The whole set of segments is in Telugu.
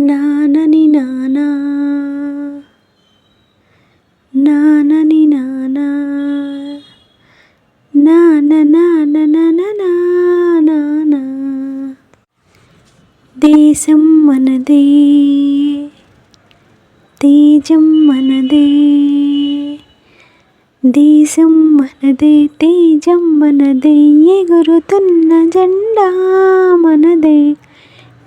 నానని నానా. నానని నానా. నాన నాన నానా దేశం మనదే. తేజం మనదే. దేశం మనదే తేజం మనదే. ఎగురుతున్న జెండా మనదే.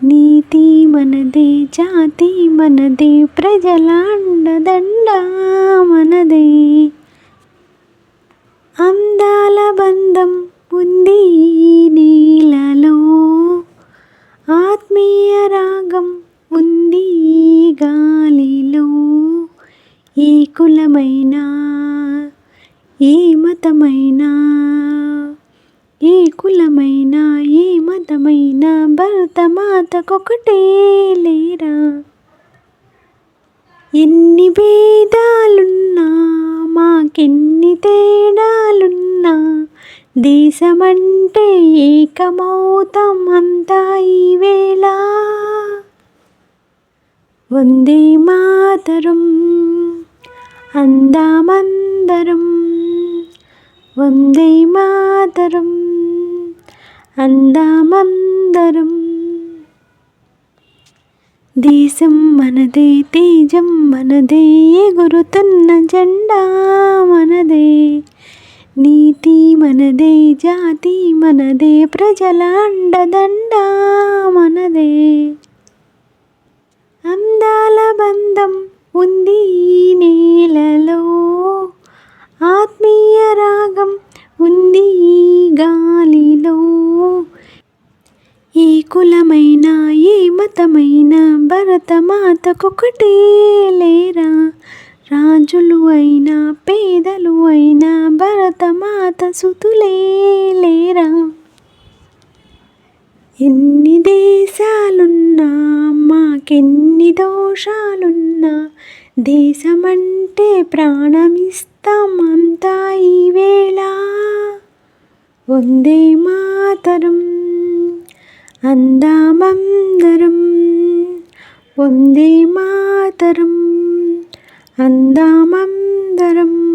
నీతి మనదే జాతి మనదే ప్రజలాండదండ మనదే అందాల బంధం ఉంది నీలలో. ఆత్మీయ రాగం ఉంది గాలిలో. ఏ కులమైనా ఏ మతమైనా ఏ కులమైనా ఏ మతమైనా బ్రతకొకటే లేరా? ఎన్ని భేదాలున్నా మాకెన్ని తేడాలున్నా దేశమంటే ఏకమౌతం అంతా ఈ వేళ వందే మాతరం అందామందరం. వందే మాతరం అందామందరం. దేశం మనదే తేజం మనదే ఎగురుతున్న జెండా మనదే. నీతి మనదే జాతి మనదే ప్రజల అండదండ మనదే. అందాల బంధం ఉంది ఈ నేలలో ఆత్మీయ రాగం ఉంది ఈ గాలిలో ఏ కులమైనా ఏ మతమైనా భరతమాతకొకటే లేరా? రాజులు అయినా పేదలు అయినా భరతమాత సుతులే లేరా? ఎన్ని దేశాలున్నా మాకెన్ని దోషాలున్నా దేశమంటే ప్రాణమిస్తాం అంతా ఈవేళ వందే మాతరం. అందామందరం వందే మాతరం. అందామందరం.